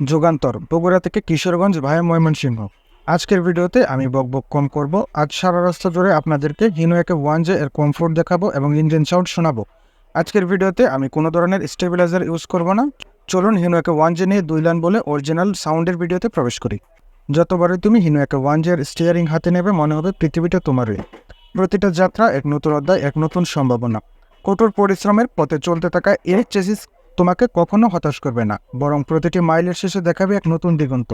যুগান্তর, বগুড়া থেকে কিশোরগঞ্জ ভায়া ময়মনসিংহ। আজকের ভিডিওতে আমি বক বক কম করব। আজ সারা রাস্তা জুড়ে আপনাদেরকে হিনো একে ওয়ান জে এর কমফোর্ট দেখাবো এবং ইঞ্জিন সাউন্ড শোনাবো। আজকের ভিডিওতে আমি কোনো ধরনের স্টেবিলাইজার ইউজ করব না। চলুন হিনো একে ওয়ান জে নিয়ে দুই লাইন বলে অরিজিনাল সাউন্ডের ভিডিওতে প্রবেশ করি। যতবারই তুমি হিনো একে ওয়ান জে এর স্টিয়ারিং হাতে নেবে, মনে হবে পৃথিবীটা তোমারই। প্রতিটা যাত্রা এক নতুন অধ্যায়, এক নতুন সম্ভাবনা। কঠোর পরিশ্রমের পথে চলতে থাকা এই চেসিস তোমাকে কখনো হতাশ করবে না, বরং প্রতিটি মাইলের শেষে দেখাবে এক নতুন দিগন্ত।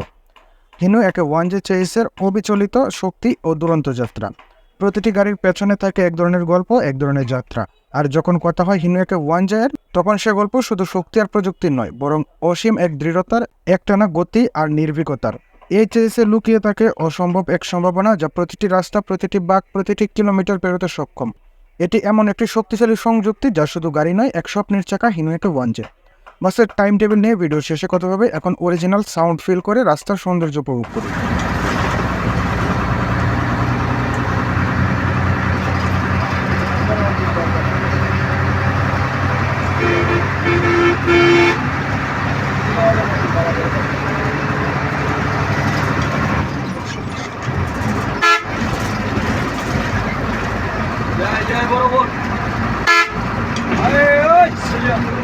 হিনু একে ওয়ান জে চেইসের অবিচলিত শক্তি ও দুরন্ত যাত্রা। প্রতিটি গাড়ির পেছনে থাকে এক ধরনের গল্প, এক ধরনের যাত্রা। আর যখন কথা হয় হিনু একে ওয়ান জের তখন সে গল্প শুধু শক্তি আর প্রযুক্তির নয়, বরং অসীম এক দৃঢ়তার, একটানা গতি আর নির্ভীকতার। এই চেইসে লুকিয়ে থাকে অসম্ভব এক সম্ভাবনা যা প্রতিটি রাস্তা, প্রতিটি বাঘ প্রতিটি কিলোমিটার পেরোতে সক্ষম। এটি এমন একটি শক্তিশালী সংযুক্তি যা শুধু গাড়ি নয়, এক স্বপ্নের চাকা হিনু একে ওয়ান জে। বাসের টাইম টেবিল নিয়ে ভিডিও শেষে কথা হবে। এখন অরিজিনাল সাউন্ড ফিল করে রাস্তার সৌন্দর্য উপভোগ করি জয়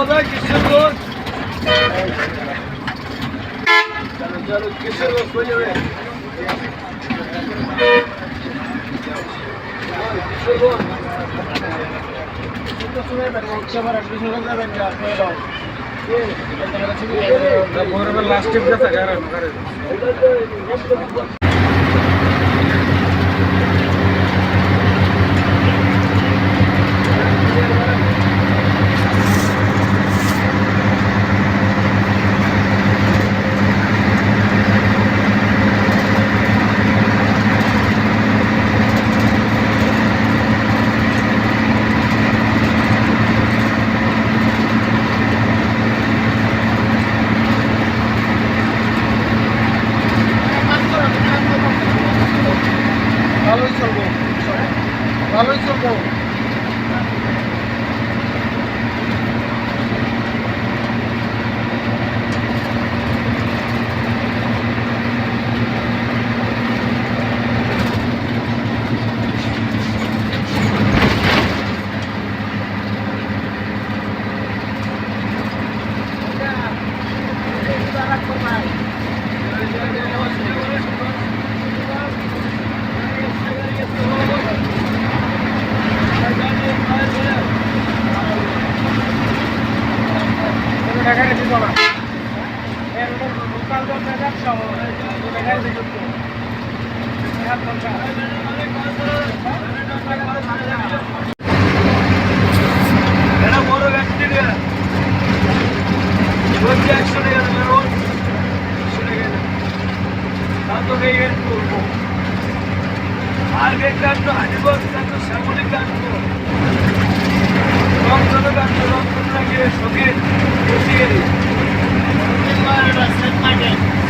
ওই সোজা কিশোরগঞ্জ কিশোরগঞ্জ হয়ে তো এই হেল্প করব আর কাটতো হাজিগঞ্জ কাটতো শ্যামলি কাটতো রংধনু কাটতো রংধনু লাগিয়ে সংগীত বসিয়ে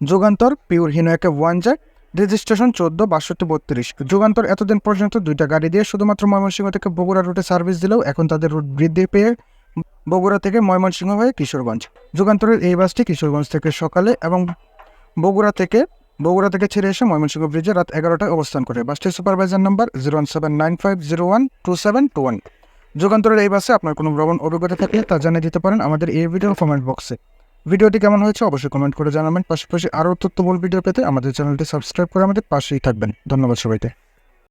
Jugantor, pure Hino AK one J registration চোদ্দ, বাষট্টি, বত্রিশ। যুগান্তর এতদিন পর্যন্ত দুইটা গাড়ি দিয়ে শুধুমাত্র ময়মনসিংহ থেকে বগুড়া রুটে সার্ভিস দিলেও এখন তাদের রুট বৃদ্ধি পেয়ে বগুড়া থেকে ময়মনসিংহ হয়ে কিশোরগঞ্জ। যুগান্তরের এই বাসটি কিশোরগঞ্জ থেকে সকালে এবং বগুড়া থেকে বগুড়া থেকে ছেড়ে এসে ময়মনসিংহ ব্রিজে রাত এগারোটায় অবস্থান করে। বাসটির supervisor number zero one seven nine five zero one two seven two one যুগান্তরের এই বাসে আপনার কোনো ভ্রমণ অভিজ্ঞতা থাকলে তা জানিয়ে দিতে পারেন আমাদের এই ভিডিও কমেন্ট বক্সে ভিডিওটি কেমন হয়েছে অবশ্যই কমেন্ট করে জানাবেন। পাশাপাশি আরও তথ্যবল ভিডিও পেতে আমাদের চ্যানেলটি সাবস্ক্রাইব করে আমাদের পাশেই থাকবেন। ধন্যবাদ সবাইকে।